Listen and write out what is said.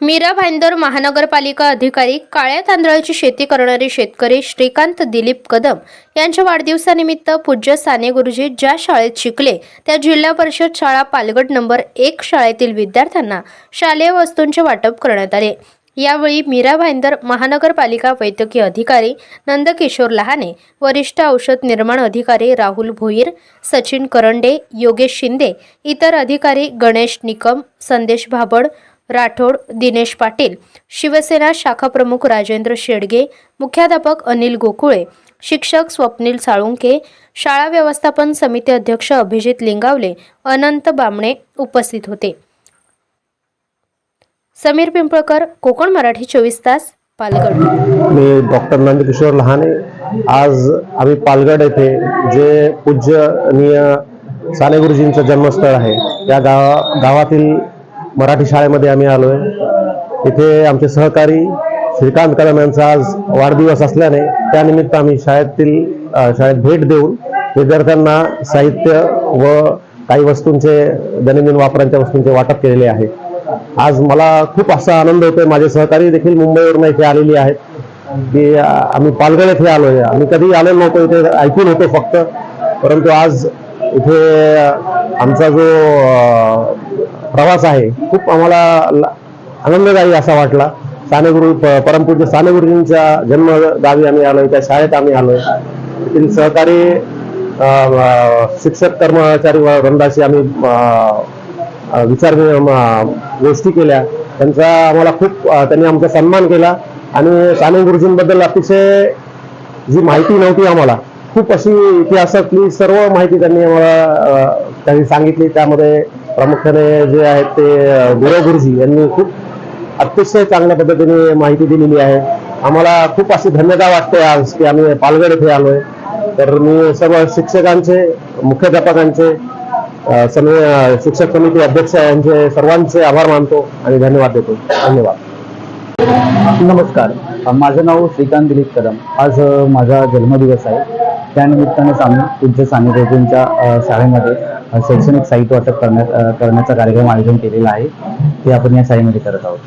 मीरा भाईंदर महानगरपालिका अधिकारी काळ्या तांदळाची शेती करणारे शेतकरी श्रीकांत दिलीप कदम यांच्या वाढदिवसानिमित्त पूज्य साने गुरुजी ज्या शाळेत शिकले त्या जिल्हा परिषद शाळा पालगड नंबर एक शाळेतील विद्यार्थ्यांना शालेय वस्तूंचे वाटप करण्यात आले. यावेळी मीरा भाईंदर महानगरपालिका वैद्यकीय अधिकारी नंदकिशोर लहाने वरिष्ठ औषध निर्माण अधिकारी राहुल भोईर सचिन करंडे योगेश शिंदे इतर अधिकारी गणेश निकम संदेश भाबड राठोड दिनेश पाटील शिवसेना शाखा प्रमुख राजेंद्र शेडगे मुख्याध्यापक अनिल गोकुळे शिक्षक स्वप्नील साळुंके शाळा व्यवस्थापन समिती अध्यक्ष अभिजित लिंगावले अनंत बामणे उपस्थित होते. समीर पिंपळकर कोकण मराठी चोवीस तास पालगड मी डॉक्टर नंदकिशोर लहाने आज आम्ही पालगड येथे जे पूज्यनीय साने गुरुजींचं जन्मस्थळ आहे त्या गावा गावातील मराठी शाळेमध्ये आम्ही आलो आहे इथे आमचे सहकारी श्रीकांत कदम यांचा आज वाढदिवस असल्याने त्यानिमित्त आम्ही शाळेतील शाळेत भेट देऊन विद्यार्थ्यांना साहित्य व काही वस्तूंचे दैनंदिन वापरांच्या वस्तूंचे वाटप केलेले आहे. आज मला खूप असा आनंद होतोय. माझे सहकारी देखील मुंबईवरून इथे आलेले आहेत. की आम्ही पालघर येथे आहे आम्ही कधी आलो नव्हतो इथे ऐकून होतो फक्त. परंतु आज इथे आमचा जो प्रवास आहे. खूप आम्हाला आनंददायी असा वाटला. सानेगुरु प- परमपूज्य सानेगुरुजींच्या जन्म आम्ही आलोय त्या शाळेत आम्ही आलोय. तेथील सहकारी शिक्षक कर्मचारी वृंदाशी आम्ही विचार गोष्टी केल्या. त्यांचा आम्हाला खूप त्यांनी आमचा सन्मान केला आणि साने गुरुजींबद्दल अतिशय जी माहिती नव्हती आम्हाला खूप अशी इतिहासातली सर्व माहिती त्यांनी आम्हाला त्यांनी सांगितली. त्यामध्ये प्रामुख्याने जे आहेत ते अ, गुरुजी यांनी खूप अतिशय चांगल्या पद्धतीने माहिती दिलेली आहे. आम्हाला खूप अशी धन्यता वाटते आज की आम्ही पालघर येथे आलोय. तर मी सर्व शिक्षकांचे मुख्याध्यापकांचे सर्व शिक्षक समिती अध्यक्ष यांचे सर्वांचे आभार मानतो आणि धन्यवाद देतो. धन्यवाद. नमस्कार. माझं नाव श्रीकांत दिलीप कदम. आज माझा जन्मदिवस आहे. त्यानिमित्तानेच आम्ही पूज्य सानिध्यांच्या शाळेमध्ये शैक्षणिक साहित्य वाटप करण्याचा कार्यक्रम आयोजन केलेला आहे. ते आपण या शाळेमध्ये करत आहोत.